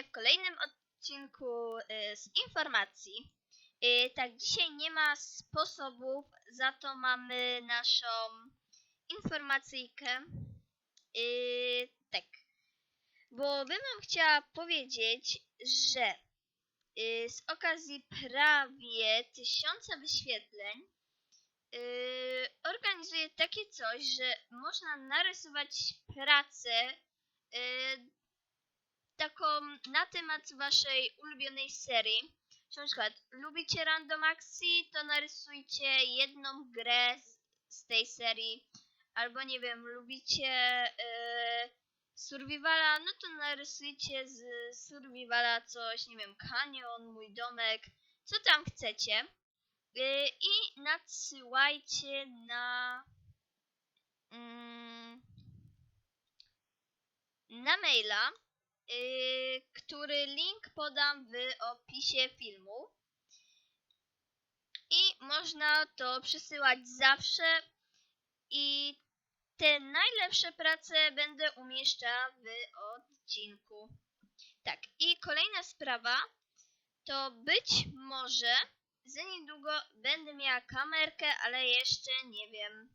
W kolejnym odcinku y, z informacji. Y, tak, dzisiaj nie ma sposobów, za to mamy naszą informacyjkę. Y, tak, bo bym wam chciała powiedzieć, że y, z okazji prawie tysiąca wyświetleń y, organizuję takie coś, że można narysować pracę y, taką na temat waszej ulubionej serii. Czy na przykład lubicie Random Akcji, to narysujcie jedną grę z, z tej serii. Albo nie wiem, lubicie yy, Survivala, no to narysujcie z Survivala coś, nie wiem, kanion, mój domek, co tam chcecie. Yy, I nadsyłajcie na mm, na maila yy, który link podam w opisie filmu. I można to przesyłać zawsze i te najlepsze prace będę umieszczała w odcinku. Tak, i kolejna sprawa to być może za niedługo będę miała kamerkę, ale jeszcze nie wiem.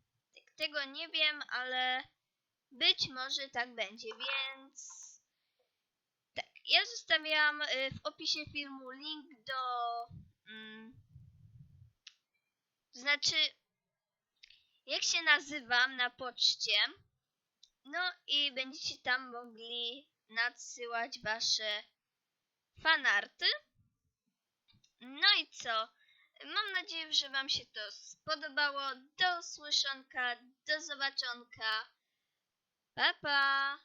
Tego nie wiem, ale być może tak będzie, więc zostawiam y, w opisie filmu link do. Mm, to znaczy, jak się nazywam na poczcie. No i będziecie tam mogli nadsyłać wasze fanarty. No i co? Mam nadzieję, że Wam się to spodobało. Do usłyszonka, do zobaczonka. Pa pa!